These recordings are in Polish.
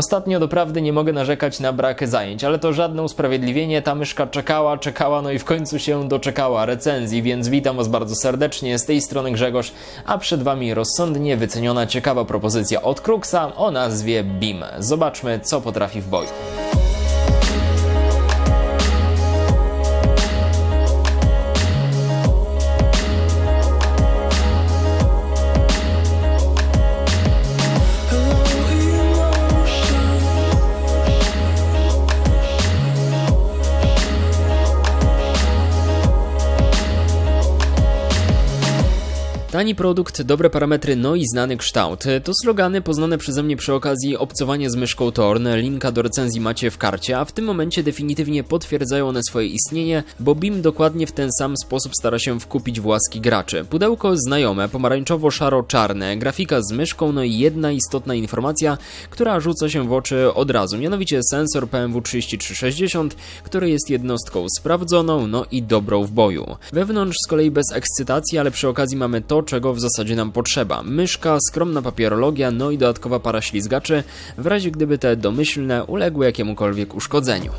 Ostatnio doprawdy nie mogę narzekać na brak zajęć, ale to żadne usprawiedliwienie, ta myszka czekała, czekała, no i w końcu się doczekała recenzji, więc witam Was bardzo serdecznie, z tej strony Grzegorz, a przed Wami rozsądnie wyceniona, ciekawa propozycja od Kruxa o nazwie BIM. Zobaczmy, co potrafi w boju. Tani produkt, dobre parametry, no i znany kształt. To slogany poznane przeze mnie przy okazji obcowania z myszką Torn. Linka do recenzji macie w karcie, a w tym momencie definitywnie potwierdzają one swoje istnienie, bo BIM dokładnie w ten sam sposób stara się wkupić w łaski graczy. Pudełko znajome, pomarańczowo-szaro-czarne, grafika z myszką, no i jedna istotna informacja, która rzuca się w oczy od razu, mianowicie sensor PMW 3360, który jest jednostką sprawdzoną, no i dobrą w boju. Wewnątrz z kolei bez ekscytacji, ale przy okazji mamy to, czego w zasadzie nam potrzeba. Myszka, skromna papierologia, no i dodatkowa para ślizgaczy, w razie gdyby te domyślne uległy jakiemukolwiek uszkodzeniu.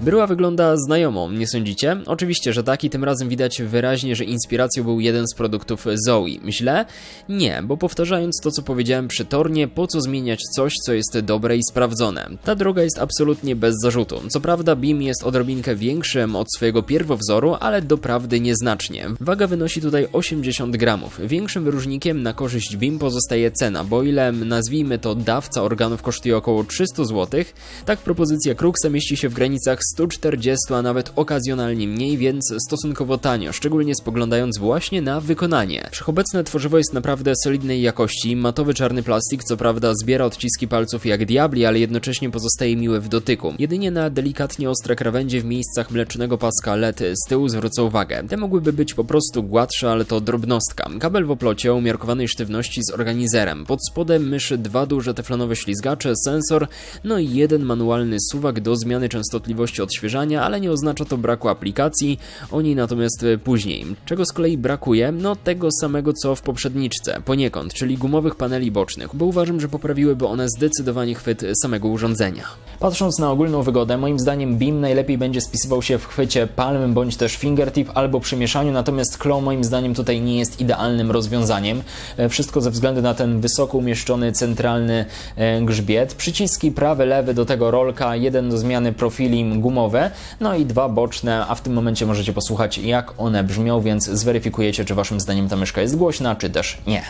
Bryła wygląda znajomo, nie sądzicie? Oczywiście, że tak i tym razem widać wyraźnie, że inspiracją był jeden z produktów Zoe. Źle? Nie, bo powtarzając to, co powiedziałem przy Tornie, po co zmieniać coś, co jest dobre i sprawdzone? Ta droga jest absolutnie bez zarzutu. Co prawda BIM jest odrobinkę większym od swojego pierwowzoru, ale doprawdy nieznacznie. Waga wynosi tutaj 80 gramów. Większym wyróżnikiem na korzyść BIM pozostaje cena, bo ile nazwijmy to dawca organów kosztuje około 300 zł, tak propozycja Kruxa mieści się w granicach 140, a nawet okazjonalnie mniej, więc stosunkowo tanio, szczególnie spoglądając właśnie na wykonanie. Wszechobecne tworzywo jest naprawdę solidnej jakości, matowy czarny plastik co prawda zbiera odciski palców jak diabli, ale jednocześnie pozostaje miły w dotyku. Jedynie na delikatnie ostre krawędzie w miejscach mlecznego paska LED z tyłu zwrócę uwagę. Te mogłyby być po prostu gładsze, ale to drobnostka. Kabel w oplocie umiarkowanej sztywności z organizerem. Pod spodem myszy dwa duże teflonowe ślizgacze, sensor, no i jeden manualny suwak do zmiany częstotliwości odświeżania, ale nie oznacza to braku aplikacji, o niej natomiast później. Czego z kolei brakuje? No tego samego co w poprzedniczce, poniekąd, czyli gumowych paneli bocznych, bo uważam, że poprawiłyby one zdecydowanie chwyt samego urządzenia. Patrząc na ogólną wygodę, moim zdaniem BIM najlepiej będzie spisywał się w chwycie palm bądź też fingertip albo przy mieszaniu, natomiast claw moim zdaniem tutaj nie jest idealnym rozwiązaniem. Wszystko ze względu na ten wysoko umieszczony centralny grzbiet. Przyciski prawy, lewy do tego rolka, jeden do zmiany profili gumowe, no i dwa boczne, a w tym momencie możecie posłuchać jak one brzmią, więc zweryfikujecie, czy waszym zdaniem ta myszka jest głośna, czy też nie.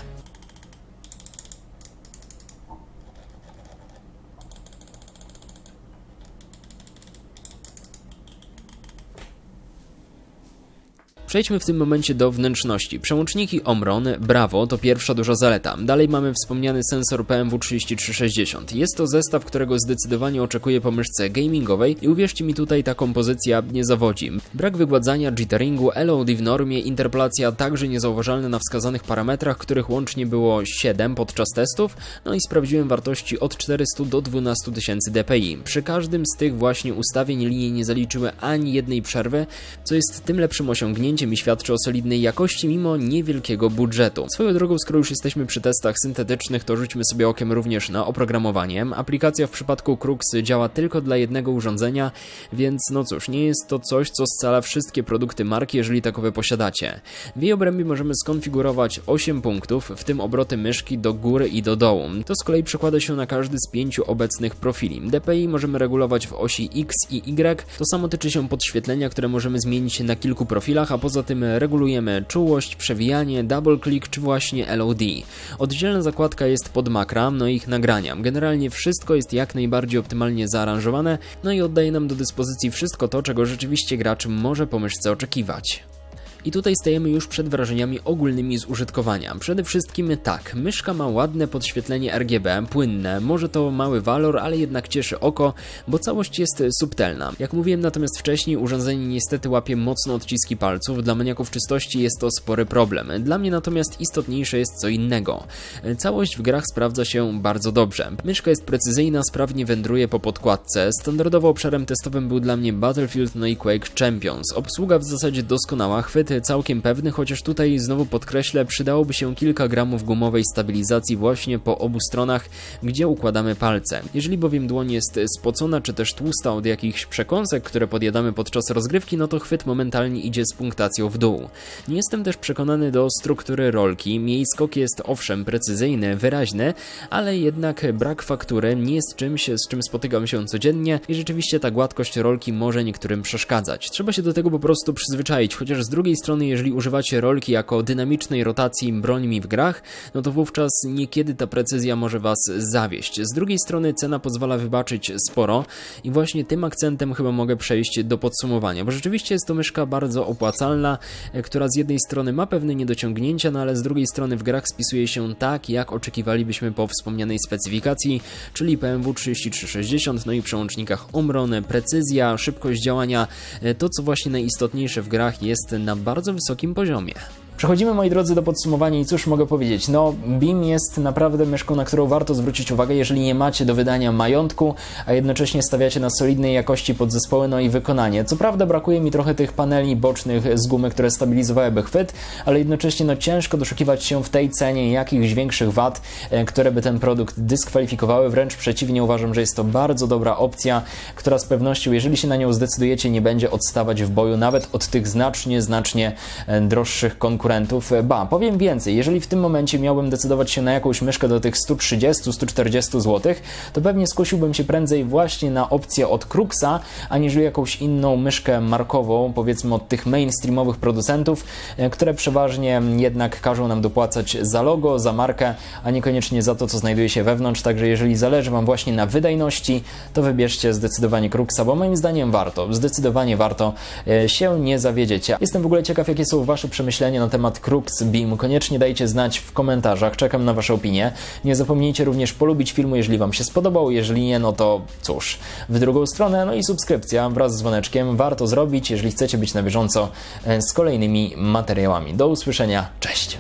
Przejdźmy w tym momencie do wnętrzności. Przełączniki Omron Bravo to pierwsza duża zaleta. Dalej mamy wspomniany sensor PMW 3360. Jest to zestaw, którego zdecydowanie oczekuję po myszce gamingowej i uwierzcie mi tutaj ta kompozycja nie zawodzi. Brak wygładzania, jitteringu, LOD w normie, interpolacja także niezauważalna na wskazanych parametrach, których łącznie było 7 podczas testów, no i sprawdziłem wartości od 400 do 12 tysięcy dpi. Przy każdym z tych właśnie ustawień linie nie zaliczyły ani jednej przerwy, co jest tym lepszym osiągnięciem mi świadczy o solidnej jakości mimo niewielkiego budżetu. Swoją drogą, skoro już jesteśmy przy testach syntetycznych, to rzućmy sobie okiem również na oprogramowanie. Aplikacja w przypadku Crux działa tylko dla jednego urządzenia, więc no cóż, nie jest to coś, co scala wszystkie produkty marki, jeżeli takowe posiadacie. W jej obrębie możemy skonfigurować 8 punktów, w tym obroty myszki do góry i do dołu. To z kolei przekłada się na każdy z pięciu obecnych profili. DPI możemy regulować w osi X i Y, to samo tyczy się podświetlenia, które możemy zmienić na kilku profilach, a poza tym regulujemy czułość, przewijanie, double click czy właśnie LOD. Oddzielna zakładka jest pod makra, no i ich nagrania. Generalnie wszystko jest jak najbardziej optymalnie zaaranżowane, no i oddaje nam do dyspozycji wszystko to, czego rzeczywiście gracz może po myszce oczekiwać. I tutaj stajemy już przed wrażeniami ogólnymi z użytkowania. Przede wszystkim tak, myszka ma ładne podświetlenie RGB, płynne, może to mały walor, ale jednak cieszy oko, bo całość jest subtelna. Jak mówiłem natomiast wcześniej, urządzenie niestety łapie mocno odciski palców, dla maniaków czystości jest to spory problem. Dla mnie natomiast istotniejsze jest co innego. Całość w grach sprawdza się bardzo dobrze. Myszka jest precyzyjna, sprawnie wędruje po podkładce. Standardowo obszarem testowym był dla mnie Battlefield no i Quake Champions. Obsługa w zasadzie doskonała, chwyty całkiem pewny, chociaż tutaj znowu podkreślę, przydałoby się kilka gramów gumowej stabilizacji właśnie po obu stronach, gdzie układamy palce. Jeżeli bowiem dłoń jest spocona czy też tłusta od jakichś przekąsek, które podjadamy podczas rozgrywki, no to chwyt momentalnie idzie z punktacją w dół. Nie jestem też przekonany do struktury rolki. Jej skok jest owszem precyzyjny, wyraźny, ale jednak brak faktury nie jest czymś, z czym spotykam się codziennie i rzeczywiście ta gładkość rolki może niektórym przeszkadzać. Trzeba się do tego po prostu przyzwyczaić, chociaż z drugiej strony, jeżeli używacie rolki jako dynamicznej rotacji brońmi w grach, no to wówczas niekiedy ta precyzja może was zawieść. Z drugiej strony cena pozwala wybaczyć sporo i właśnie tym akcentem chyba mogę przejść do podsumowania, bo rzeczywiście jest to myszka bardzo opłacalna, e, która z jednej strony ma pewne niedociągnięcia, no ale z drugiej strony w grach spisuje się tak, jak oczekiwalibyśmy po wspomnianej specyfikacji, czyli PMW 3360, no i przełącznikach Omron, precyzja, szybkość działania, e, to co właśnie najistotniejsze w grach jest na bardzo wysokim poziomie. Przechodzimy, moi drodzy, do podsumowania i cóż mogę powiedzieć? No, BIM jest naprawdę myszką, na którą warto zwrócić uwagę, jeżeli nie macie do wydania majątku, a jednocześnie stawiacie na solidnej jakości podzespoły, no i wykonanie. Co prawda brakuje mi trochę tych paneli bocznych z gumy, które stabilizowałyby chwyt, ale jednocześnie no ciężko doszukiwać się w tej cenie jakichś większych wad, e, które by ten produkt dyskwalifikowały. Wręcz przeciwnie, uważam, że jest to bardzo dobra opcja, która z pewnością, jeżeli się na nią zdecydujecie, nie będzie odstawać w boju nawet od tych znacznie, znacznie e, droższych konkurentów konkurentów. Ba, powiem więcej, jeżeli w tym momencie miałbym decydować się na jakąś myszkę do tych 130-140 zł, to pewnie skusiłbym się prędzej właśnie na opcję od Cruxa, aniżeli jakąś inną myszkę markową, powiedzmy od tych mainstreamowych producentów, e, które przeważnie jednak każą nam dopłacać za logo, za markę, a niekoniecznie za to, co znajduje się wewnątrz. Także jeżeli zależy Wam właśnie na wydajności, to wybierzcie zdecydowanie Cruxa, bo moim zdaniem warto, zdecydowanie warto e, się nie zawiedziecie. Jestem w ogóle ciekaw, jakie są Wasze przemyślenia na temat Crux Beam. Koniecznie dajcie znać w komentarzach, czekam na Wasze opinie. Nie zapomnijcie również polubić filmu, jeżeli Wam się spodobał, jeżeli nie, no to cóż, w drugą stronę, no i subskrypcja wraz z dzwoneczkiem warto zrobić, jeżeli chcecie być na bieżąco e, z kolejnymi materiałami. Do usłyszenia, cześć!